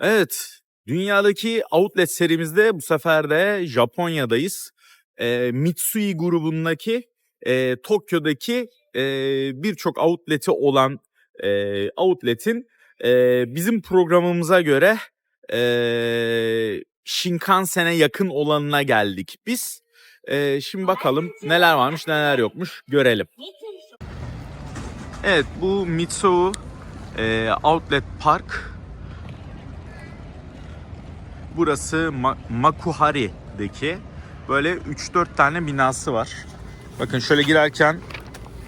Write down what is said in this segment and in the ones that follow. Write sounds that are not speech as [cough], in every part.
Evet, dünyadaki outlet serimizde bu sefer de Japonya'dayız. Eee, Mitsui grubundaki eee, Tokyo'daki eee, birçok outlet'i olan eee, outlet'in eee, bizim programımıza göre eee Shinkansen'e yakın olanına geldik biz. Eee, şimdi bakalım neler varmış neler yokmuş görelim. Evet bu Mitsui eee, Outlet Park. Burası Ma- Makuhari'deki böyle 3-4 tane binası var. Bakın şöyle girerken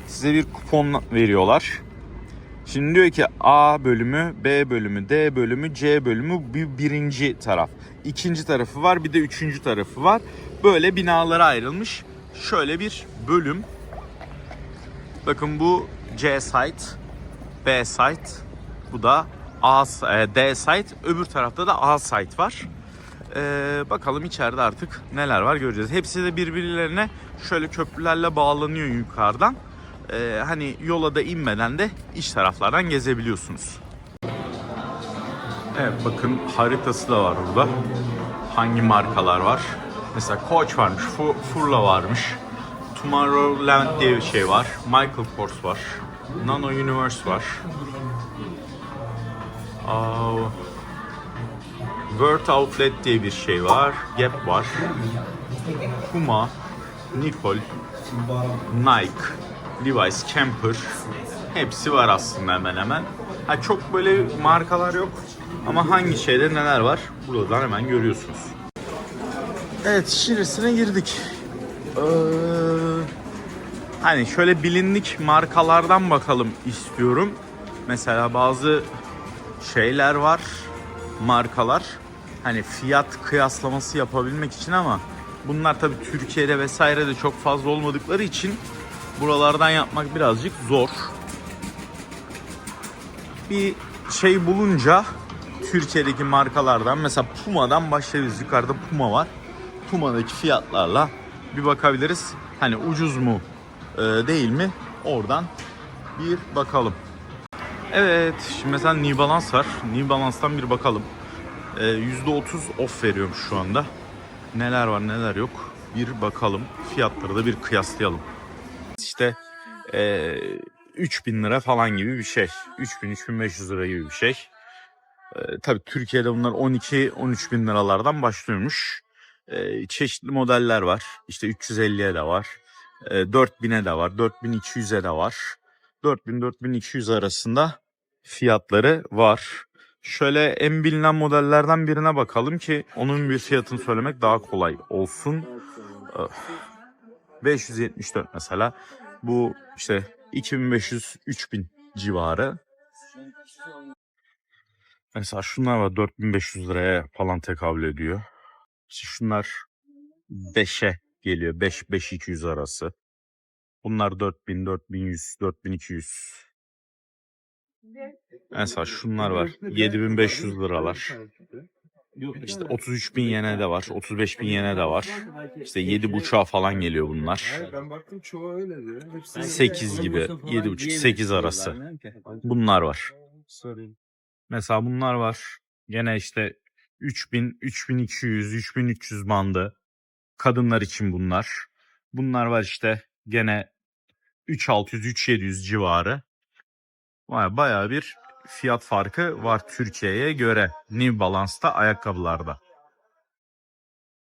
size bir kupon veriyorlar. Şimdi diyor ki A bölümü, B bölümü, D bölümü, C bölümü bir birinci taraf. İkinci tarafı var bir de üçüncü tarafı var. Böyle binalara ayrılmış. Şöyle bir bölüm. Bakın bu C site, B site, bu da A, e, D site, öbür tarafta da A site var. Ee, bakalım içeride artık neler var göreceğiz. Hepsi de birbirlerine şöyle köprülerle bağlanıyor yukarıdan. Ee, hani yola da inmeden de iç taraflardan gezebiliyorsunuz. Evet bakın haritası da var burada. Hangi markalar var? Mesela Coach varmış, Fu- Furla varmış. Tomorrowland diye bir şey var. Michael Kors var. Nano Universe var. Aa, Word Outlet diye bir şey var. Gap var. Puma, Nikol, Nike, Levi's, Camper. Hepsi var aslında hemen hemen. Ha, çok böyle markalar yok. Ama hangi şeyde neler var buradan hemen görüyorsunuz. Evet içerisine girdik. Ee, hani şöyle bilindik markalardan bakalım istiyorum. Mesela bazı şeyler var, markalar. Hani fiyat kıyaslaması yapabilmek için ama bunlar tabii Türkiye'de vesaire de çok fazla olmadıkları için buralardan yapmak birazcık zor. Bir şey bulunca Türkiye'deki markalardan mesela Puma'dan başlayabiliriz. Yukarıda Puma var. Puma'daki fiyatlarla bir bakabiliriz. Hani ucuz mu e, değil mi? Oradan bir bakalım. Evet, şimdi mesela New Balance var. New Balance'tan bir bakalım. Ee, %30 off veriyormuş şu anda. Neler var neler yok bir bakalım. Fiyatları da bir kıyaslayalım. İşte ee, 3000 lira falan gibi bir şey. 3000-3500 lira gibi bir şey. Ee, tabii Türkiye'de bunlar 12-13 bin liralardan başlıyormuş. Ee, çeşitli modeller var. İşte 350'ye de var. Ee, 4000'e de var. 4200'e de var. 4000-4200 arasında fiyatları var. Şöyle en bilinen modellerden birine bakalım ki onun bir fiyatını söylemek daha kolay olsun. Öf. 574 mesela. Bu işte 2500-3000 civarı. Mesela şunlar var 4500 liraya falan tekabül ediyor. İşte şunlar 5'e geliyor. 5 5200 arası. Bunlar 4000, 4100, 4200. Mesela şunlar var. 7500 liralar. İşte 33 bin yene de var. 35 bin yene de var. İşte 7.5'a falan geliyor bunlar. Ben baktım çoğu öyle diyor. Hepsi 8 gibi. 7.5-8 arası. Bunlar var. Mesela bunlar var. Gene işte 3000, 3200, 3300 bandı. Kadınlar için bunlar. Bunlar var işte gene 3600, 3700 civarı. Baya bir fiyat farkı var Türkiye'ye göre New Balance'ta ayakkabılarda.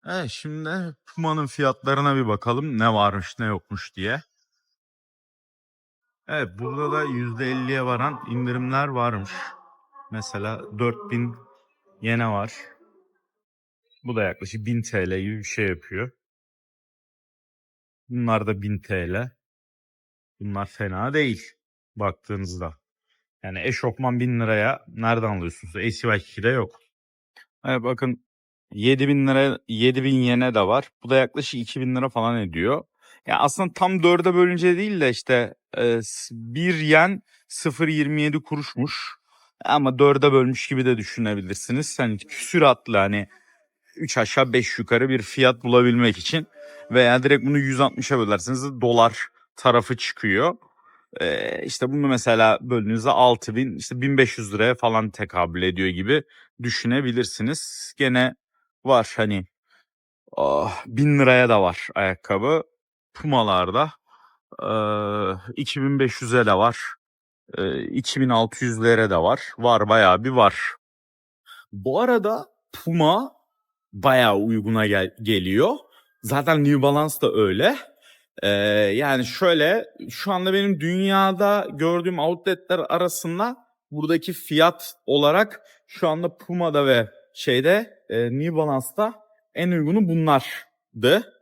Evet şimdi Puma'nın fiyatlarına bir bakalım ne varmış ne yokmuş diye. Evet burada da %50'ye varan indirimler varmış. Mesela 4000 yene var. Bu da yaklaşık 1000 TL gibi bir şey yapıyor. Bunlar da 1000 TL. Bunlar fena değil baktığınızda. Yani eşofman 1000 liraya nereden alıyorsunuz? ACY2'de yok. Evet bakın 7000 lira 7000 yene de var. Bu da yaklaşık 2000 lira falan ediyor. Ya aslında tam dörde bölünce değil de işte e, bir yen 0.27 kuruşmuş. Ama dörde bölmüş gibi de düşünebilirsiniz. Hani küsuratlı hani 3 aşağı 5 yukarı bir fiyat bulabilmek için veya direkt bunu 160'a bölerseniz de dolar tarafı çıkıyor. Ee, işte bunu mesela bölünüze 6000 işte 1500 liraya falan tekabül ediyor gibi düşünebilirsiniz. Gene var hani ah, 1000 liraya da var ayakkabı. Pumalarda ee, 2500'e de var. Ee, 2600'lere de var. Var bayağı bir var. Bu arada Puma bayağı uyguna gel- geliyor. Zaten New Balance da öyle. Ee, yani şöyle şu anda benim dünyada gördüğüm outletler arasında buradaki fiyat olarak şu anda Puma'da ve şeyde e, New Balance'da en uygunu bunlardı.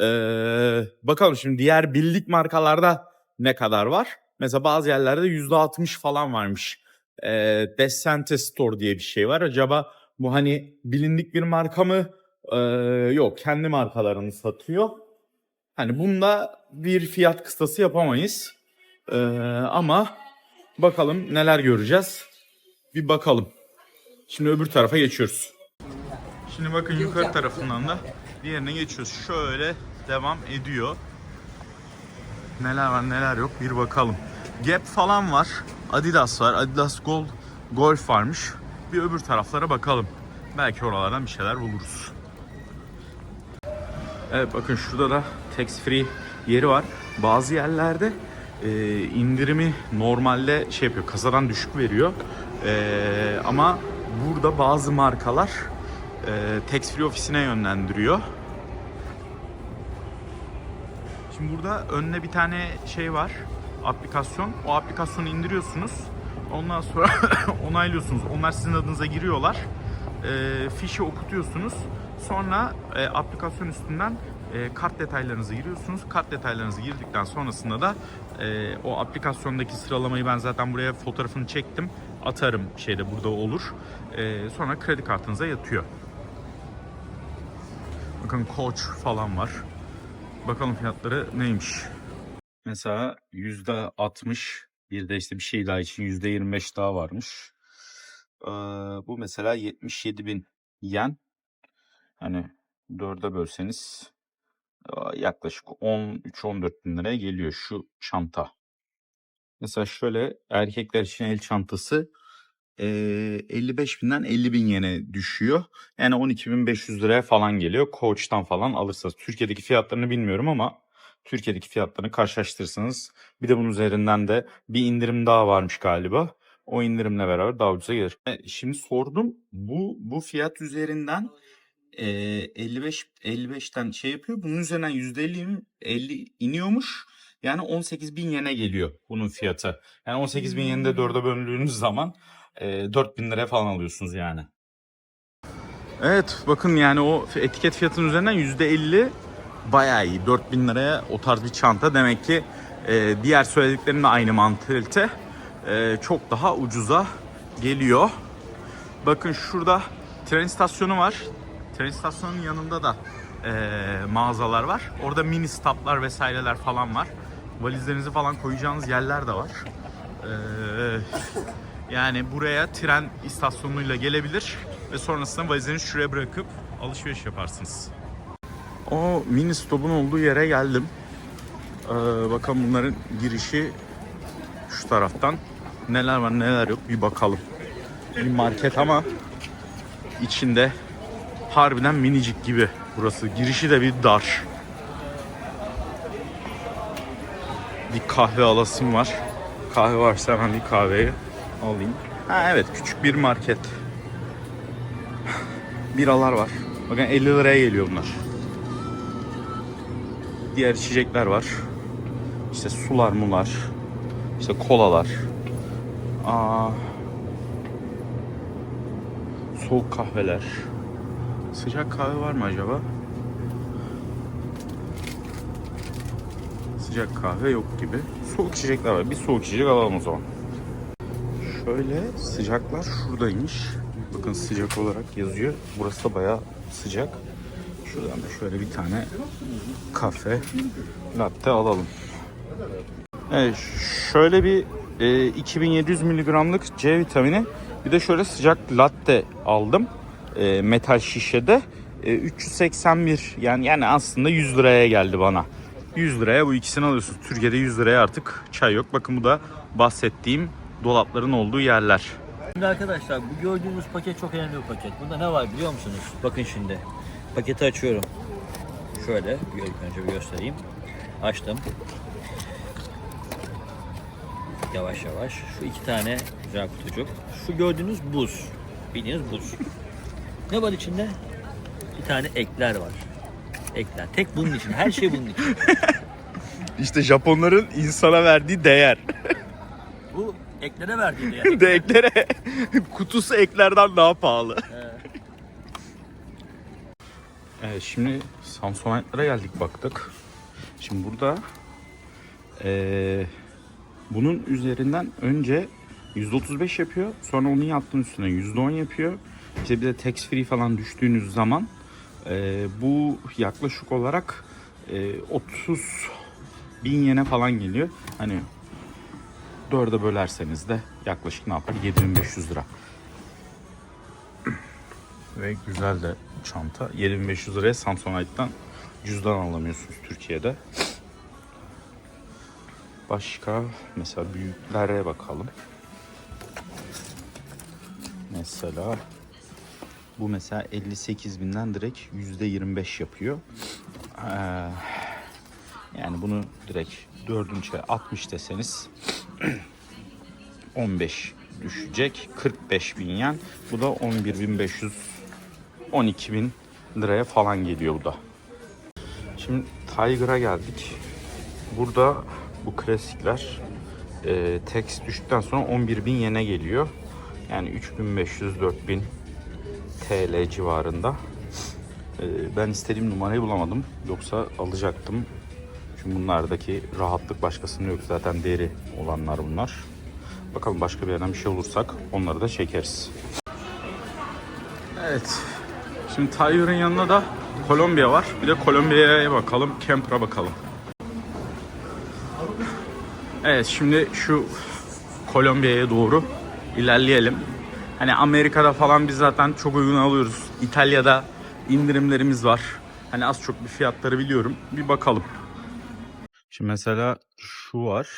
Ee, bakalım şimdi diğer bildik markalarda ne kadar var? Mesela bazı yerlerde %60 falan varmış. Ee, Descente Store diye bir şey var. Acaba bu hani bilindik bir marka mı? Ee, yok kendi markalarını satıyor. Hani bunda bir fiyat kıstası yapamayız. Ee, ama bakalım neler göreceğiz. Bir bakalım. Şimdi öbür tarafa geçiyoruz. Şimdi bakın yukarı tarafından da diğerine geçiyoruz. Şöyle devam ediyor. Neler var neler yok bir bakalım. Gap falan var. Adidas var. Adidas Gold Golf varmış. Bir öbür taraflara bakalım. Belki oralardan bir şeyler buluruz. Evet bakın şurada da tax free yeri var. Bazı yerlerde e, indirimi normalde şey yapıyor kasadan düşük veriyor. E, ama burada bazı markalar e, tax free ofisine yönlendiriyor. Şimdi burada önüne bir tane şey var. Aplikasyon. O aplikasyonu indiriyorsunuz. Ondan sonra [coughs] onaylıyorsunuz. Onlar sizin adınıza giriyorlar. E, fişi okutuyorsunuz. Sonra e, aplikasyon üstünden e, kart detaylarınızı giriyorsunuz. Kart detaylarınızı girdikten sonrasında da e, o aplikasyondaki sıralamayı ben zaten buraya fotoğrafını çektim. Atarım şeyde burada olur. E, sonra kredi kartınıza yatıyor. Bakın Coach falan var. Bakalım fiyatları neymiş. Mesela yüzde 60 bir de işte bir şey daha için yüzde 25 daha varmış. Ee, bu mesela 77 bin yen. Hani dörde bölseniz aa, yaklaşık 13-14 bin liraya geliyor şu çanta. Mesela şöyle erkekler için el çantası ee, 55 binden 50 bin yene düşüyor. Yani 12.500 liraya falan geliyor. Coach'tan falan alırsanız. Türkiye'deki fiyatlarını bilmiyorum ama Türkiye'deki fiyatlarını karşılaştırırsanız bir de bunun üzerinden de bir indirim daha varmış galiba. O indirimle beraber daha ucuza gelir. E, Şimdi sordum. Bu bu fiyat üzerinden e, 55 55'ten şey yapıyor. Bunun üzerinden %50 50 iniyormuş. Yani 18 bin yene geliyor bunun fiyatı. Yani 18 bin yeni de dörde böldüğünüz zaman e, 4 bin liraya falan alıyorsunuz yani. Evet bakın yani o etiket fiyatının üzerinden %50 bayağı iyi. 4 bin liraya o tarz bir çanta. Demek ki e, diğer söylediklerimle aynı mantalite. E, çok daha ucuza geliyor. Bakın şurada tren istasyonu var. Tren istasyonunun yanında da e, mağazalar var. Orada mini stoplar vesaireler falan var. Valizlerinizi falan koyacağınız yerler de var. E, yani buraya tren istasyonuyla gelebilir ve sonrasında valizlerinizi şuraya bırakıp alışveriş yaparsınız. O mini stopun olduğu yere geldim. Ee, bakalım bunların girişi şu taraftan. Neler var neler yok bir bakalım. Bir market ama içinde harbiden minicik gibi burası. Girişi de bir dar. Bir kahve alasım var. Kahve varsa hemen bir kahveyi alayım. Ha evet küçük bir market. Biralar var. Bakın 50 liraya geliyor bunlar. Diğer içecekler var. İşte sular mular. İşte kolalar. Aa, soğuk kahveler. Sıcak kahve var mı acaba? Sıcak kahve yok gibi. Soğuk içecekler var. Bir soğuk içecek alalım o zaman. Şöyle sıcaklar şuradaymış. Bakın sıcak olarak yazıyor. Burası da bayağı sıcak. Şuradan da şöyle bir tane kafe latte alalım. Evet, şöyle bir e, 2700 miligramlık C vitamini bir de şöyle sıcak latte aldım. E, metal şişede. E, 381 yani yani aslında 100 liraya geldi bana. 100 liraya bu ikisini alıyorsunuz. Türkiye'de 100 liraya artık çay yok. Bakın bu da bahsettiğim dolapların olduğu yerler. Şimdi arkadaşlar bu gördüğünüz paket çok önemli bir paket. Bunda ne var biliyor musunuz? Bakın şimdi. Paketi açıyorum. Şöyle ilk önce bir göstereyim. Açtım. Yavaş yavaş. Şu iki tane güzel kutucuk. Şu gördüğünüz buz. Bildiğiniz buz. Ne var içinde? Bir tane ekler var. Ekler. Tek bunun için. Her şey bunun için. [laughs] İşte Japonların insana verdiği değer. [laughs] Bu eklere verdiği değer. [laughs] de eklere kutusu eklerden daha pahalı. Evet şimdi Samsonite'lara geldik baktık. Şimdi burada eee, bunun üzerinden önce %35 yapıyor. Sonra onun yaptığın üstüne %10 yapıyor. İşte bir de tax free falan düştüğünüz zaman eee, bu yaklaşık olarak eee, 30 bin yene falan geliyor. Hani Dörde bölerseniz de yaklaşık ne yapar? 7500 lira. Ve güzel de çanta. 7500 liraya Samsonite'dan cüzdan alamıyorsunuz Türkiye'de. Başka mesela büyüklere bakalım. Mesela bu mesela 58 binden direkt %25 yapıyor. Ee, yani bunu direkt dördüncüye 60 deseniz [clears throat] 15 düşecek. 45 bin yen. Bu da 11.500 12.000 liraya falan geliyor bu da. Şimdi Tiger'a geldik. Burada bu klasikler e, tax düştükten sonra 11.000 yene geliyor. Yani 3500-4000 TL civarında. E, ben istediğim numarayı bulamadım. Yoksa alacaktım. Çünkü bunlardaki rahatlık başkasında yok. Zaten deri olanlar bunlar. Bakalım başka bir yerden bir şey olursak onları da çekeriz. Evet. Şimdi Tiger'ın yanında da Kolombiya var. Bir de Kolombiya'ya bakalım. Camper'a bakalım. Evet şimdi şu Kolombiya'ya doğru ilerleyelim. Hani Amerika'da falan biz zaten çok uygun alıyoruz. İtalya'da indirimlerimiz var. Hani az çok bir fiyatları biliyorum. Bir bakalım. Şimdi mesela şu var.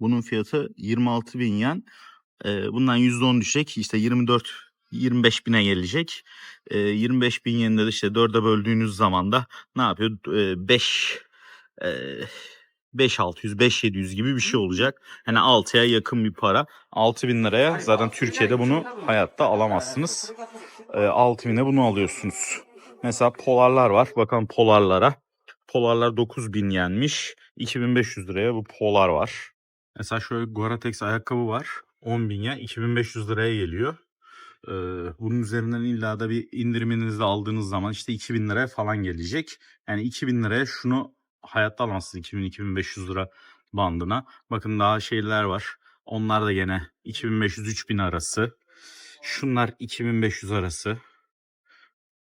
Bunun fiyatı 26 bin yen. Ee, bundan %10 düşecek. İşte 24 25 bine gelecek. Ee, 25 bin yeninde de işte 4'e böldüğünüz zaman da ne yapıyor? Ee, 5 e, 5600 5700 gibi bir şey olacak. Hani 6'ya yakın bir para. 6000 liraya zaten Türkiye'de bunu hayatta alamazsınız. Ee, 6000'e bunu alıyorsunuz. Mesela polarlar var. Bakın polarlara. Polarlar 9000 yenmiş. 2500 liraya bu polar var. Mesela şöyle Gore-Tex ayakkabı var. 10 bin yen 2500 liraya geliyor. Ee, bunun üzerinden illa da bir indiriminizi aldığınız zaman işte 2000 liraya falan gelecek. Yani 2000 liraya şunu hayatta alamazsınız 2000-2500 lira bandına. Bakın daha şeyler var. Onlar da gene 2500-3000 arası. Şunlar 2500 arası.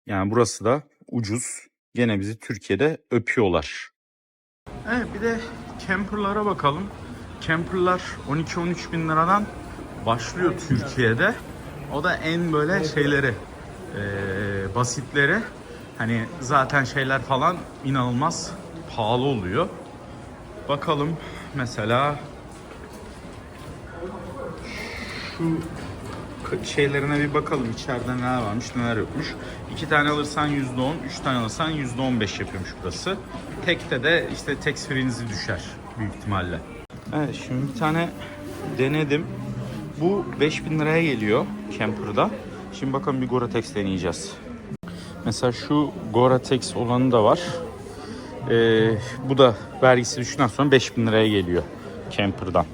Yani burası da ucuz. Gene bizi Türkiye'de öpüyorlar. Evet bir de camperlara bakalım. Camperlar 12-13 bin liradan başlıyor Türkiye'de. O da en böyle şeyleri, eee, basitleri. Hani zaten şeyler falan inanılmaz pahalı oluyor. Bakalım mesela şu şeylerine bir bakalım içeride neler varmış neler yokmuş. İki tane alırsan %10, üç tane alırsan %15 yapıyormuş burası. Tekte de işte tax free'nizi düşer büyük ihtimalle. Evet şimdi bir tane denedim. Bu 5000 liraya geliyor camper'da. Şimdi bakalım bir Gore-Tex deneyeceğiz. Mesela şu Gore-Tex olanı da var. Ee, bu da vergisi düştükten sonra 5000 liraya geliyor camper'dan.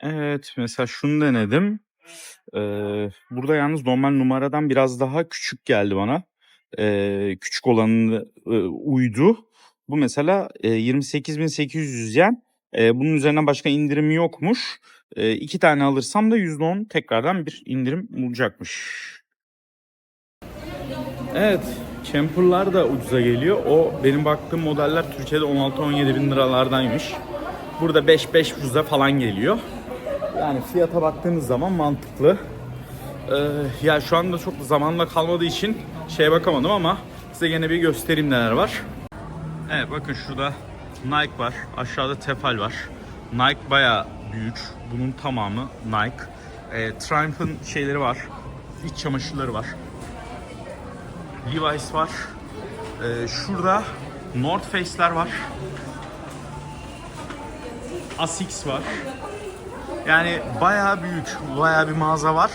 Evet mesela şunu denedim. Ee, burada yalnız normal numaradan biraz daha küçük geldi bana. Ee, küçük olanı e, uydu. Bu mesela e, 28.800 yen. E, bunun üzerinden başka indirim yokmuş. E, iki tane alırsam da %10 tekrardan bir indirim olacakmış. Evet, camperlar da ucuza geliyor. O benim baktığım modeller Türkiye'de 16-17 bin liralardaymış. Burada 5-5 falan geliyor. Yani fiyata baktığınız zaman mantıklı. Ee, ya şu anda çok zamanla kalmadığı için şeye bakamadım ama size gene bir göstereyim neler var. Evet bakın şurada Nike var. Aşağıda Tefal var. Nike baya büyük. Bunun tamamı Nike. Ee, Triumph'ın şeyleri var. İç çamaşırları var. Levi's var. Ee, şurada North Face'ler var. Asics var. Yani bayağı büyük, bayağı bir mağaza var.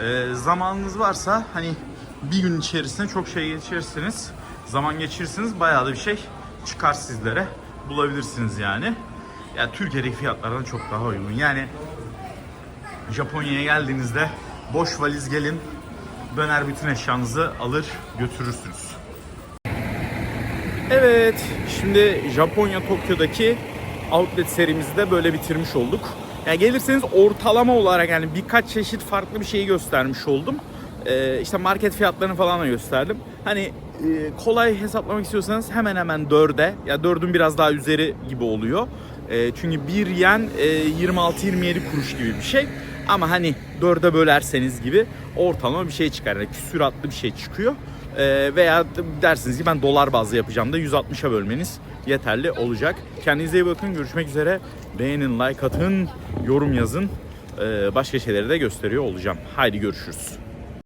Ee, zamanınız varsa hani bir gün içerisinde çok şey geçirirsiniz. Zaman geçirirsiniz bayağı da bir şey çıkar sizlere. Bulabilirsiniz yani. Ya Türkiye'deki fiyatlardan çok daha uygun. Yani Japonya'ya geldiğinizde boş valiz gelin döner bütün eşyanızı alır götürürsünüz. Evet, şimdi Japonya Tokyo'daki outlet serimizi de böyle bitirmiş olduk. Yani gelirseniz ortalama olarak yani birkaç çeşit farklı bir şeyi göstermiş oldum. Ee, işte market fiyatlarını falan da gösterdim. Hani e, kolay hesaplamak istiyorsanız hemen hemen dörde ya dördün biraz daha üzeri gibi oluyor. E, çünkü bir yen e, 26-27 kuruş gibi bir şey. Ama hani dörde bölerseniz gibi ortalama bir şey çıkar. Yani küsuratlı bir şey çıkıyor. Ee, veya dersiniz ki ben dolar bazlı yapacağım da 160'a bölmeniz yeterli olacak. Kendinize iyi bakın. Görüşmek üzere. Beğenin, like atın, yorum yazın. Ee, başka şeyleri de gösteriyor olacağım. Haydi görüşürüz.